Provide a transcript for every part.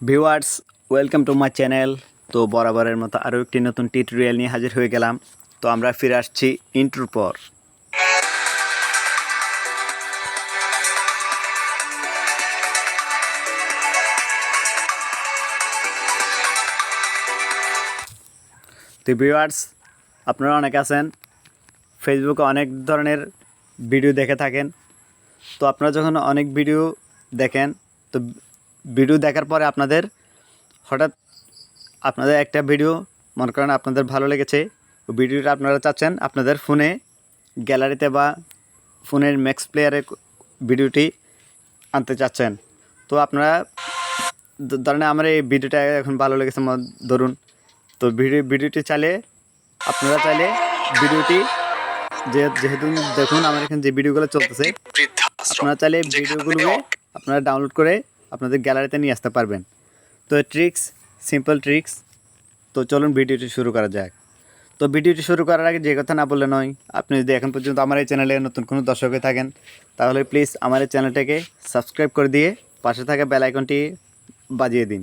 Viewers welcome to my channel তো বরাবরের মতো আরও একটি নতুন টিউটোরিয়াল নিয়ে হাজির হয়ে গেলাম। তো আমরা ফিরে আসছি ইন্ট্রোর পর। তো ভিউয়ার্স, আপনারা অনেকে আছেন। ফেসবুকে অনেক ধরনের ভিডিও দেখে থাকেন। তো আপনারা যখন অনেক ভিডিও দেখেন, তো ভিডিও দেখার পরে আপনাদের হঠাৎ আপনাদের একটা ভিডিও মনে করেন আপনাদের ভালো লেগেছে ওই ভিডিওটা আপনারা চাচ্ছেন আপনাদের ফোনে গ্যালারিতে বা ফোনের ম্যাক্স প্লেয়ারে ভিডিওটি আনতে চাচ্ছেন। তো আপনারা ধরেন আমার এই ভিডিওটা এখন ভালো লেগেছে ধরুন। তো ভিডিও ভিডিওটি চাইলে আপনারা চাইলে ভিডিওটি যেহেতু দেখুন আমার এখানে যে ভিডিওগুলো চলতেছে আপনারা চাইলে ভিডিওগুলোকে আপনারা ডাউনলোড করে আপনাদের গ্যালারিতে নিয়ে আসতে পারবেন। তো ট্রিক্স সিম্পল ট্রিক্স তো চলুন ভিডিওটি শুরু করা যাক। তো ভিডিওটি শুরু করার আগে যে কথা না বললে নয়, আপনি যদি এখন পর্যন্ত আমার এই চ্যানেলে নতুন কোনো দর্শক হয়ে থাকেন, তাহলে প্লিজ আমার এই চ্যানেলটাকে সাবস্ক্রাইব করে দিয়ে পাশে থাকা বেল আইকনটি বাজিয়ে দিন।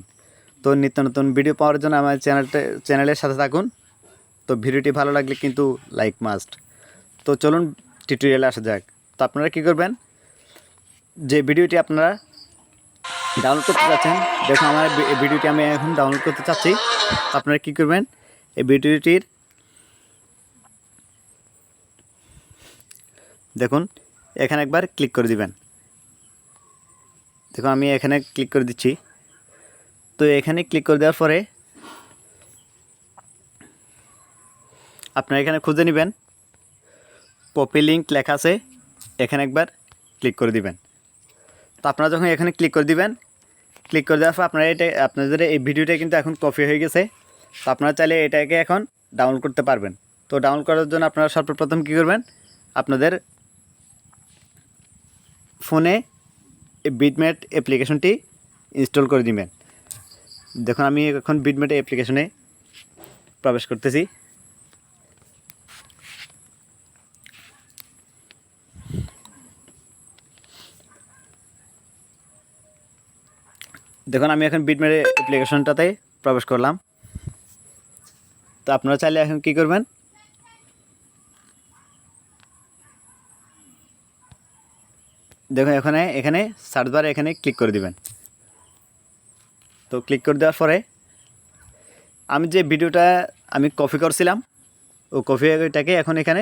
তো নিত্য নতুন ভিডিও পাওয়ার জন্য আমার চ্যানেলটা, চ্যানেলের সাথে থাকুন। তো ভিডিওটি ভালো লাগলে কিন্তু লাইক মাস্ট তো চলুন টিউটোরিয়ালে আসা যাক। তো আপনারা কী করবেন? যে ভিডিওটি আপনারা ডাউনলোড করতে চাচ্ছেন দেখুন, আমার ভিডিওটি আমি এখন ডাউনলোড করতে চাচ্ছি। আপনারা কী করবেন? এই ভিডিওটির দেখুন, এখানে একবার ক্লিক করে দিবেন। দেখুন, আমি এখানে ক্লিক করে দিচ্ছি। তো এখানে ক্লিক করে দেওয়ার পরে আপনারা এখানে খুঁজে নেবেন। কপি লিঙ্ক লেখা আছে। এখানে একবার ক্লিক করে দিবেন। তো আপনারা যখন এখানে ক্লিক করে দিবেন ক্লিক করে দেওয়ার পর আপনারা এটা, আপনাদের এই ভিডিওটা কিন্তু এখন কপি হয়ে গেছে। তো আপনারা চাইলে এটাকে এখন ডাউনলোড করতে পারবেন। তো ডাউনলোড করার জন্য আপনারা সর্বপ্রথম কী করবেন? আপনাদের ফোনে এই বিটমেট অ্যাপ্লিকেশনটি ইনস্টল করে দিবেন। দেখুন, আমি এখন বিটমেট অ্যাপ্লিকেশনে প্রবেশ করতেছি। দেখুন, আমি এখন বিটমেট অ্যাপ্লিকেশনটাতে প্রবেশ করলাম। তো আপনারা চাইলে এখন কী করবেন? দেখুন, এখানে এখানে সার্চ বারে এখানে ক্লিক করে দিবেন। তো ক্লিক করে দেওয়ার পরে আমি যে ভিডিওটা আমি কপি করছিলাম, ও কপিটাকে এখন এখানে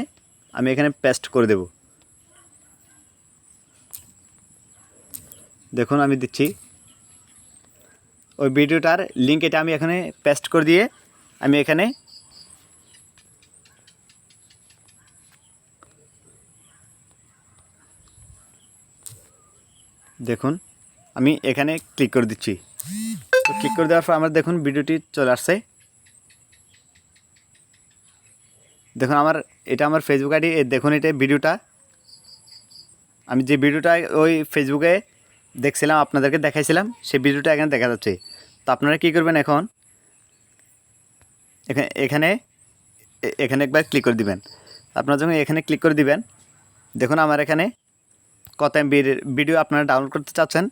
আমি এখানে পেস্ট করে দেব। দেখুন, আমি দিচ্ছি। ওই ভিডিওটার লিঙ্ক এটা আমি এখানে পেস্ট করে দিয়ে আমি এখানে দেখুন, আমি এখানে ক্লিক করে দিচ্ছি। তো ক্লিক করে দেওয়ার পর আমার দেখুন ভিডিওটি চলে আসছে। দেখুন, আমার এটা আমার ফেসবুক আইডি দেখুন এটা ভিডিওটা। আমি যে ভিডিওটা ওই ফেসবুকে দেখছিলাম, আপনাদেরকে দেখাইছিলাম, সেই ভিডিওটা এখানে দেখা যাচ্ছে। তো আপনারা কী করবেন এখন? এখানে এখানে এখানে একবার ক্লিক করে দিবেন। আপনারা যখন এখানে ক্লিক করে দিবেন, দেখুন আমার এখানে কত এমবির ভিডিও আপনারা ডাউনলোড করতে চাচ্ছেন।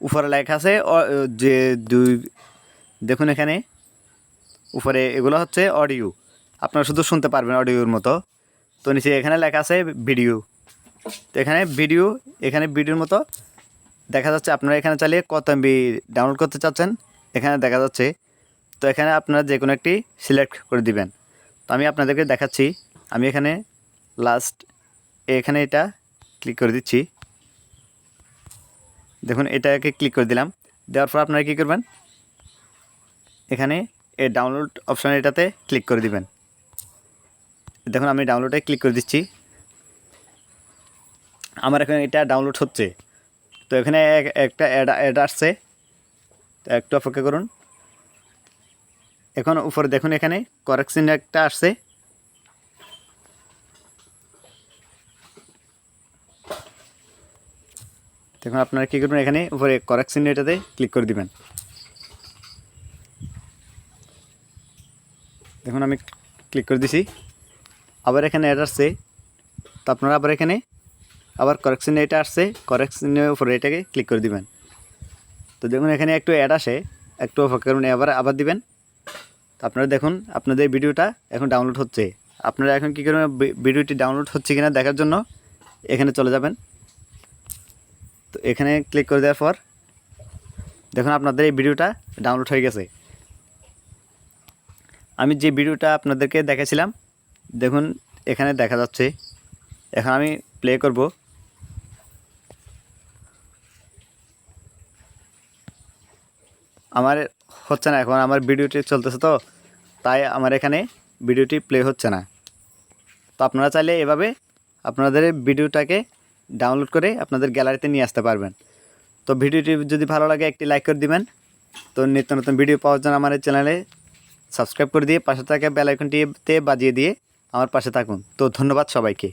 উপরে লেখা আছে যে দুই, দেখুন এখানে, উপরে এগুলো হচ্ছে অডিও আপনারা শুধু শুনতে পারবেন অডিওর মতো। তো নিচে এখানে লেখা আছে ভিডিও তো এখানে ভিডিও এখানে ভিডিওর মতো দেখা যাচ্ছে আপনারা এখানে চালিয়ে কত এমবি ডাউনলোড করতে চাচ্ছেন, এখানে দেখা যাচ্ছে, তো এখানে আপনারা যে কোনো একটি সিলেক্ট করে দিবেন। তো আমি আপনাদেরকে দেখাচ্ছি, আমি এখানে লাস্ট এখানে এটা ক্লিক করে দিচ্ছি। দেখুন, এটাকে ক্লিক করে দিলাম, দেওয়ার পর আপনারা কী করবেন? এখানে এই ডাউনলোড অপশান এটাতে ক্লিক করে দিবেন। দেখুন, আমি ডাউনলোডে ক্লিক করে দিচ্ছি। আমার এখানে এটা ডাউনলোড হচ্ছে। তো এখানে এক- একটা অ্যাড অ্যাড আসছে। তো একটু অপেক্ষা করুন। এখন উপরে দেখুন এখানে করেকশন একটা আসছে। দেখুন আপনারা কী করবেন এখানে উপরে করেকশন এটাতে ক্লিক করে দিবেন। দেখুন আমি ক্লিক করে দিছি। আবার এখানে অ্যাড আসছে। তো আপনারা আবার এখানে আবার করেকশন এটা আসছে করেকশনের উপরে এটাকে ক্লিক করে দিবেন। তো দেখুন, এখানে একটু অ্যাড আসে, একটু অপেক্ষা করুন আবার আবার দিবেন। তো আপনারা দেখুন, আপনাদের ভিডিওটা এখন ডাউনলোড হচ্ছে। আপনারা এখন কী করবেন ভিডিওটি ডাউনলোড হচ্ছে কিনা দেখার জন্য এখানে চলে যাবেন। তো এখানে ক্লিক করে দেওয়ার পর, দেখুন, আপনাদের এই ভিডিওটা ডাউনলোড হয়ে গেছে। আমি যে ভিডিওটা আপনাদেরকে দেখাছিলাম দেখুন, এখানে দেখা যাচ্ছে। এখন আমি প্লে করব। আমার হচ্ছে না, এখন আমার ভিডিওটি চলতেছে তো, তাই আমার এখানে ভিডিওটি প্লে হচ্ছে না। তো আপনারা চাইলে এভাবে আপনাদের ভিডিওটাকে ডাউনলোড করে আপনাদের গ্যালারিতে নিয়ে আসতে পারবেন। তো ভিডিওটি যদি ভালো লাগে, একটি লাইক করে দিবেন। তো নিত্য নতুন ভিডিও পাওয়ার জন্য আমার চ্যানেলে সাবস্ক্রাইব করে দিয়ে পাশে থাকা বেল আইকনটিতে বাজিয়ে দিয়ে আমার পাশে থাকুন। তো ধন্যবাদ সবাইকে।